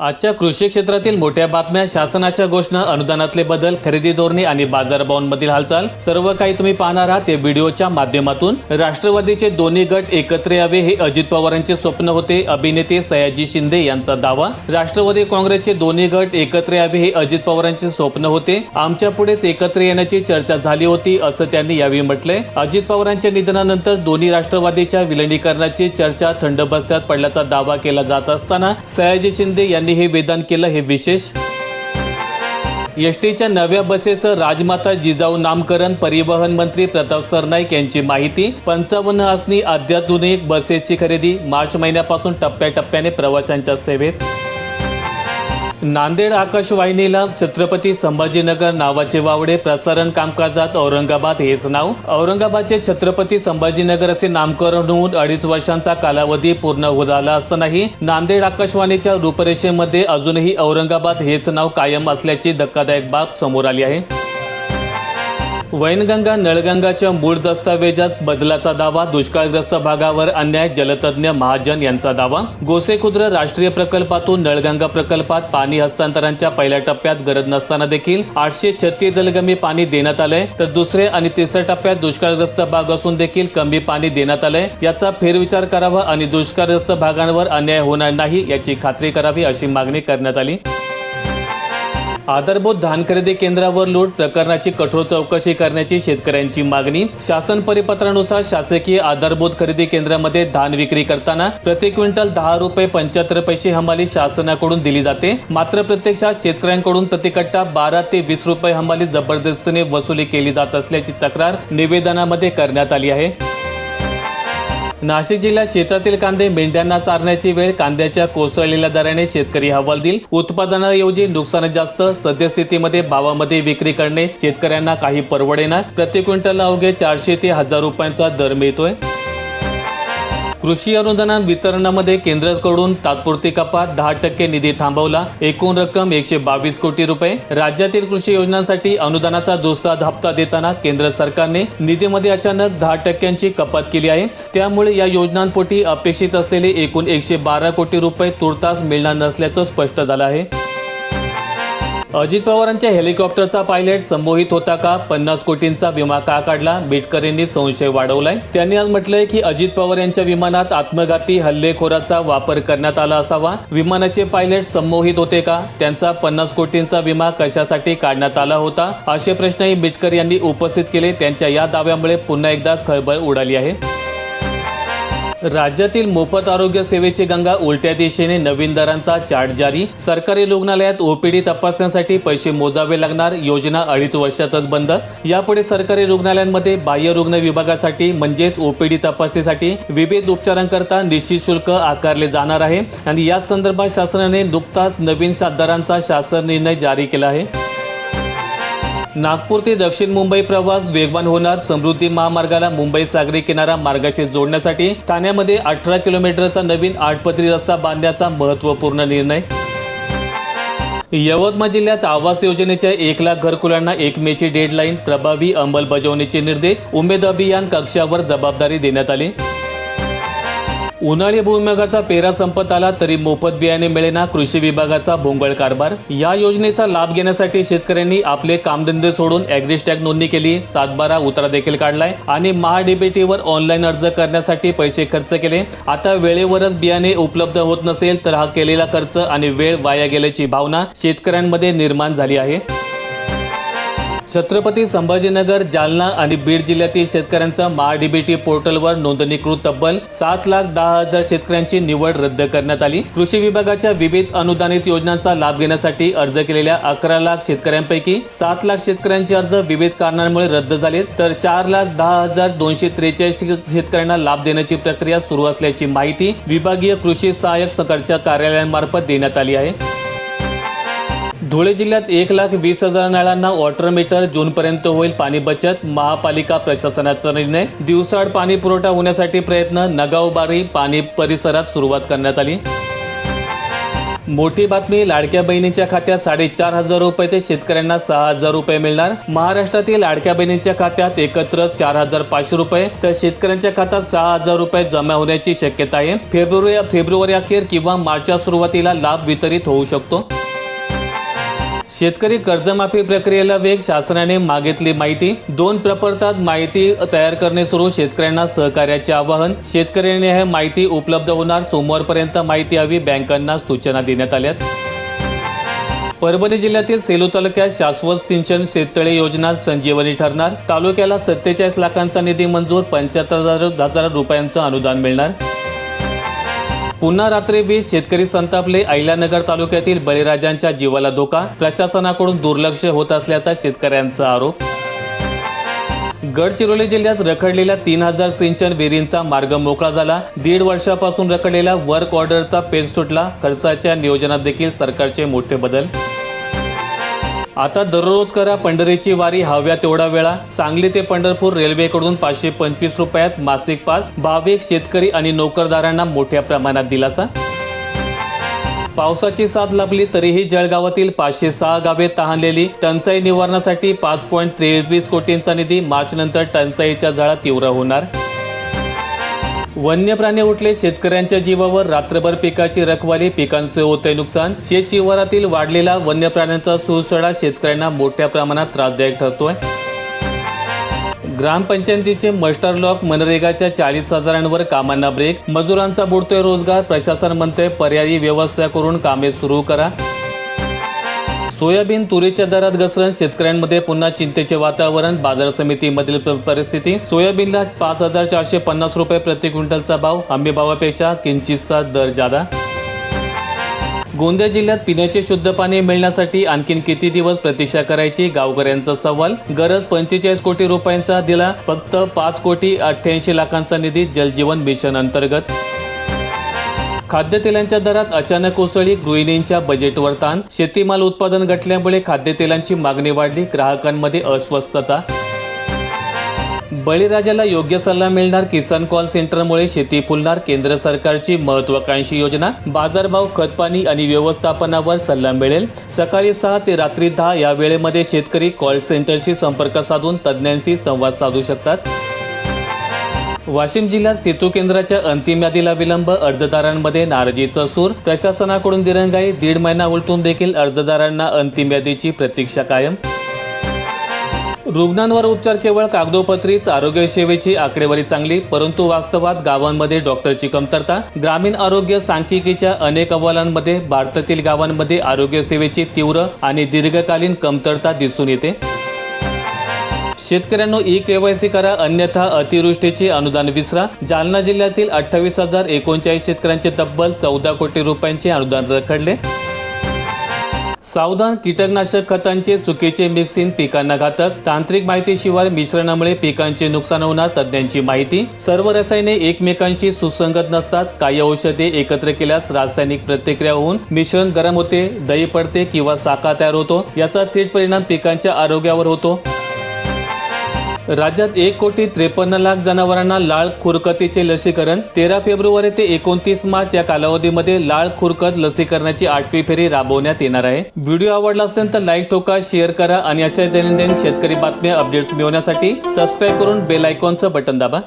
आजच्या कृषी क्षेत्रातील मोठ्या बातम्या शासनाच्या घोषणा अनुदानातले बदल खरेदी धोरणे आणि बाजारभावांमधील हालचाल सर्व काही तुम्ही पाहणार आहात ते व्हिडिओच्या माध्यमातून. राष्ट्रवादीचे दोन्ही गट एकत्र यावे हे अजित पवारांचे स्वप्न होते. अभिनेते सयाजी शिंदे यांचा दावा. राष्ट्रवादी काँग्रेसचे दोन्ही गट एकत्र यावे हे अजित पवारांचे स्वप्न होते. आमच्या पुढेच एकत्र येण्याची चर्चा झाली होती असं त्यांनी यावेळी म्हटलंय. अजित पवारांच्या निधनानंतर दोन्ही राष्ट्रवादीच्या विलिनीकरणाची चर्चा थंड बसल्यात पडल्याचा दावा केला जात असताना सयाजी शिंदे यांनी हे वेदन केलं हे विशेष? एस टीच्या नव्या बसेचं राजमाता जिजाऊ नामकरण परिवहन मंत्री प्रताप सरनाईक यांची माहिती पंचावन्न आसनी अत्याधुनिक बसेसची खरेदी मार्च महिन्यापासून टप्प्याटप्प्याने प्रवाशांच्या सेवेत. नांदेड आकाशवाहिनीला छत्रपती संभाजीनगर नावाचे वावडे प्रसारण कामकाजात औरंगाबाद हेच नाव. औरंगाबादचे छत्रपती संभाजीनगर असे नामकरण होऊन अडीच वर्षांचा कालावधी पूर्ण होत झाला असतानाही नांदेड आकाशवाणीच्या रूपरेषेमध्ये अजूनही औरंगाबाद हेच नाव कायम असल्याची धक्कादायक बाब समोर आली आहे. वैनगंगा नळगंगाच्या मूळ दस्तावेजात बदलाचा दावा दुष्काळग्रस्त भागावर अन्याय जलतज्ञ महाजन यांचा दावा. गोसेखुद्र राष्ट्रीय प्रकल्पातून नळगंगा प्रकल्पात पाणी हस्तांतरणच्या पहिल्या टप्प्यात गरज नसताना देखील आठशे छत्तीस जलगमी पाणी देण्यात आलंय तर दुसरे आणि तिसऱ्या टप्प्यात दुष्काळग्रस्त भाग असून देखील कमी पाणी देण्यात आलंय. याचा फेरविचार करावा आणि दुष्काळग्रस्त भागांवर अन्याय होणार नाही याची खात्री करावी अशी मागणी करण्यात आली. आधारभूत धान खरेदी केंद्रावर लूट प्रकरणाची कठोर चौकशी करण्याची शेतकऱ्यांची मागणी. शासन परिपत्रानुसार शासकीय आधारभूत खरेदी केंद्रामध्ये धान विक्री करताना प्रति क्विंटल दहा रुपये पंच्याहत्तर पैसे हमाली शासनाकडून दिली जाते. मात्र प्रत्यक्षात शेतकऱ्यांकडून प्रतिकट्टा बारा ते वीस रुपये हमाली जबरदस्तीने वसुली केली जात असल्याची तक्रार निवेदनामध्ये करण्यात आली आहे. नाशिक जिल्ह्यात शेतातील कांदे मेंढ्यांना चारण्याची वेळ कांद्याच्या कोसळलेल्या दराने शेतकरी हवालदिल उत्पादनाऐवजी नुकसान जास्त सद्यस्थितीमध्ये भावामध्ये विक्री करणे शेतकऱ्यांना काही परवडेना. प्रति क्विंटल अवघे चारशे ते हजार रुपयांचा दर मिळतोय. कृषी अनुदान वितरणामध्ये केंद्राकडून तात्पुरती कपात दहा टक्के निधी थांबवला एकूण रक्कम एकशे बावीस कोटी रुपये. राज्यातील कृषी योजनांसाठी अनुदानाचा दुसरा हप्ता देताना केंद्र सरकारने निधीमध्ये अचानक दहा टक्क्यांची कपात केली आहे. त्यामुळे या योजनांपोटी अपेक्षित असलेले एकूण एकशे बारा कोटी रुपये तुर्तास मिळणार नसल्याचं स्पष्ट झालं आहे. अजित पवारांच्या हेलिकॉप्टरचा पायलट संमोहित होता का? पन्नास कोटींचा विमा का काढला? बिटकरींनी संशय वाढवलाय. त्यांनी आज म्हटलंय की अजित पवार यांच्या विमानात आत्मघाती हल्लेखोराचा वापर करण्यात आला असावा. विमानाचे पायलट संमोहित होते का? त्यांचा पन्नास कोटींचा विमा कशासाठी काढण्यात आला होता? असे प्रश्नही बिटकर यांनी उपस्थित केले. त्यांच्या या दाव्यामुळे पुन्हा एकदा खळबळ उडाली आहे. राज्यातील मोफत आरोग्य सेवेची गंगा उलट्या दिशेने नवीन दरांचा चार्ट जारी. सरकारी रुग्णालयात ओपीडी तपासण्यासाठी पैसे मोजावे लागणार योजना अडीच वर्षातच बंद. यापुढे सरकारी रुग्णालयांमध्ये बाह्य रुग्ण विभागासाठी म्हणजेच ओपीडी तपासणीसाठी विविध उपचारांकरता निश्चित शुल्क आकारले जाणार आहे. आणि या संदर्भात शासनाने नुकताच नवीन दरांचा शासन निर्णय जारी केला आहे. नागपूर ते दक्षिण मुंबई प्रवास वेगवान होणार. समृद्धी महामार्गाला मुंबई सागरी किनारा मार्गाशी जोडण्यासाठी ठाण्यामध्ये अठरा किलोमीटरचा नवीन आठपदरी रस्ता बांधण्याचा महत्त्वपूर्ण निर्णय. यवतमाळ जिल्ह्यात आवास योजनेच्या एक लाख घरकुलांना एक मेची डेडलाईन प्रभावी अंमलबजावणीचे निर्देश उमेद अभियान कक्षावर जबाबदारी देण्यात आली. उन्हाळी भूविभागाचा पेरा संपत आला तरी मोफत बियाणे मिळेना कृषी विभागाचा भोंगळ कारभार. या योजनेचा लाभ घेण्यासाठी शेतकऱ्यांनी आपले कामधंदे सोडून ॲग्रिस्टॅग नोंदणी केली. सातबारा उतारा देखील काढलाय आणि महाडीबीटीवर ऑनलाईन अर्ज करण्यासाठी पैसे खर्च केले. आता वेळेवरच बियाणे उपलब्ध होत नसेल तर हा केलेला खर्च आणि वेळ वाया गेल्याची भावना शेतकऱ्यांमध्ये निर्माण झाली आहे. छत्रपती संभाजीनगर जालना आणि बीड जिल्ह्यातील शेतकऱ्यांचा महाडीबीटी पोर्टलवर नोंदणीकृत तब्बल सात लाख दहा हजार शेतकऱ्यांची निवड रद्द करण्यात आली. कृषी विभागाच्या विविध अनुदानित योजनांचा लाभ घेण्यासाठी अर्ज केलेल्या अकरा लाख शेतकऱ्यांपैकी सात लाख शेतकऱ्यांचे अर्ज विविध कारणांमुळे रद्द झाले तर चार लाख दहा हजार दोनशे त्रेचाळीस शेतकऱ्यांना लाभ देण्याची प्रक्रिया सुरू असल्याची माहिती विभागीय कृषी सहाय्यक सरकारच्या कार्यालयांमार्फत देण्यात आली आहे. धुळे जिल्ह्यात एक लाख वीस हजार नळांना वॉटर मीटर जूनपर्यंत होईल पाणी बचत. महापालिका प्रशासनाचा निर्णय. दिवसाआड पाणी पुरवठा होण्यासाठी प्रयत्न. नगावबारी पाणी परिसरात सुरुवात करण्यात आली. मोठी बातमी लाडक्या बहिणीच्या खात्यात साडेचार हजार रुपये ते शेतकऱ्यांना सहा हजार रुपये मिळणार. महाराष्ट्रातील लाडक्या बहिणीच्या खात्यात एकत्र चार हजार पाचशे रुपये तर शेतकऱ्यांच्या खात्यात सहा हजार रुपये जमा होण्याची शक्यता आहे. फेब्रुवारी फेब्रुवारी अखेर किंवा मार्चच्या सुरुवातीला लाभ वितरित होऊ शकतो. शेतकरी कर्जमाफी प्रक्रियेला वेग शासनाने मागितली माहिती. दोन प्रपत्रात माहिती तयार करणे सुरू. शेतकऱ्यांना सहकार्याचे आवाहन. शेतकऱ्यांनी हे माहिती उपलब्ध होणार. सोमवारपर्यंत माहिती हवी. बँकांना सूचना देण्यात आल्यात. परभणी जिल्ह्यातील सेलू तालुक्यात शाश्वत सिंचन शेततळे योजना संजीवनी ठरणार. तालुक्याला सत्तेचाळीस लाखांचा निधी मंजूर. पंच्याहत्तर हजार हजार रुपयांचं अनुदान मिळणार. पुन्हा रात्री वीज शेतकरी संतापले. अहिल्यानगर तालुक्यातील बळीराजांच्या जीवाला धोका. प्रशासनाकडून दुर्लक्ष होत असल्याचा शेतकऱ्यांचा आरोप. गडचिरोली जिल्ह्यात रखडलेल्या तीन हजार सिंचन विहिरींचा मार्ग मोकळा झाला. दीड वर्षापासून रखडलेला वर्क ऑर्डरचा पेज सुटला खर्चाच्या नियोजनात देखील सरकारचे मोठे बदल. आता दररोज करा पंढरीची वारी हव्या तेवढा वेळा. सांगली ते पंढरपूर रेल्वेकडून पाचशे पंचवीस रुपयात मासिक पास. भाविक शेतकरी आणि नोकरदारांना मोठ्या प्रमाणात दिलासा. पावसाची साथ लाभली तरीही जळगावातील पाचशे सहा गावे तहानलेली टंचाई निवारणासाठी पाच पॉईंट त्रेवीस कोटींचा निधी मार्च नंतर टंचाईच्या झळा तीव्र होणार. वन्य प्राणी उठले शेतकऱ्यांच्या जीवावर रात्रभर पिकाची रखवाली पिकांचे होते नुकसान. शेत शिवारातील वाढलेला वन्य प्राण्यांचा सुळसडा शेतकऱ्यांना मोठ्या प्रमाणात त्रासदायक ठरतोय. ग्रामपंचायतीचे मास्टर लॉक मनरेगाच्या चाळीस हजारांवर कामांना ब्रेक. मजुरांचा बुडतोय रोजगार प्रशासन म्हणते पर्यायी व्यवस्था करून कामे सुरू करा. सोयाबीन तुरीच्या दरात घसरण शेतकऱ्यांमध्ये पुन्हा चिंतेचे वातावरण बाजार समितीमधील परिस्थिती. सोयाबीनला पाच हजार चारशे पन्नास रुपये प्रति क्विंटलचा भाव हमी भावापेक्षा किंचितचा दर जादा. गोंदिया जिल्ह्यात पिण्याचे शुद्ध पाणी मिळण्यासाठी आणखीन किती दिवस प्रतीक्षा करायची गावकऱ्यांचा सवाल. गरज पंचेचाळीस कोटी रुपयांचा दिला फक्त पाच कोटी अठ्ठ्याऐंशी लाखांचा निधी जलजीवन मिशन अंतर्गत. खाद्यतेलांच्या दरात अचानक कोसळी गृहिणींच्या बजेटवर ताण. शेतीमाल उत्पादन घटल्यामुळे खाद्यतेलांची मागणी वाढली ग्राहकांमध्ये अस्वस्थता. बळीराजाला योग्य सल्ला मिळणार किसान कॉल सेंटरमुळे शेती फुलणार केंद्र सरकारची महत्वाकांक्षी योजना. बाजारभाव खतपाणी आणि व्यवस्थापनावर सल्ला मिळेल. सकाळी सहा ते रात्री दहा या वेळेमध्ये शेतकरी कॉल सेंटरशी संपर्क साधून तज्ज्ञांशी संवाद साधू शकतात. वाशिम जिल्ह्यात सेतू केंद्राच्या अंतिम यादीला विलंब अर्जदारांमध्ये नाराजीचा सूर. प्रशासनाकडून दिरंगाई दीड महिना उलटून देखील अर्जदारांना अंतिम यादीची प्रतीक्षा कायम. रुग्णांवर उपचार केवळ कागदोपत्रीच आरोग्य सेवेची आकडेवारी चांगली परंतु वास्तवात गावांमध्ये डॉक्टरची कमतरता. ग्रामीण आरोग्य सांख्यिकीच्या अनेक अहवालांमध्ये भारतातील गावांमध्ये आरोग्य सेवेची तीव्र आणि दीर्घकालीन कमतरता दिसून येते. शेतकऱ्यांनो ई केवायसी करा अन्यथा अतिवृष्टीचे अनुदान विसरा. जालना जिल्ह्यातील अठ्ठावीस हजार एकोणचाळीस शेतकऱ्यांचे तब्बल चौदा कोटी रुपयांचे अनुदान रखडले. सावधान कीटकनाशक खतांचे चुकीचे मिक्सिंग पिकांना घातक. तांत्रिक माहितीशिवाय मिश्रणामुळे पिकांचे नुकसान होणार तज्ज्ञांची माहिती. सर्व रसायने एकमेकांशी सुसंगत नसतात. काही औषधे एकत्र केल्यास रासायनिक प्रतिक्रिया होऊन मिश्रण गरम होते दही पडते किंवा साखा तयार होतो. याचा थेट परिणाम पिकांच्या आरोग्यावर होतो. राज्यात एक कोटी त्रेपन्न लाख जनावरांना लाळ खुरकतीचे लसीकरण. तेरा फेब्रुवारी ते एकोणतीस मार्च या कालावधीमध्ये लाळ खुरकत लसीकरणाची आठवी फेरी राबवण्यात येणार आहे. व्हिडिओ आवडला असेल तर लाईक ठोका शेअर करा आणि अशा दैनंदिन शेतकरी बातम्या अपडेट्स मिळवण्यासाठी सबस्क्राईब करून बेल आयकॉनचं बटन दाबा.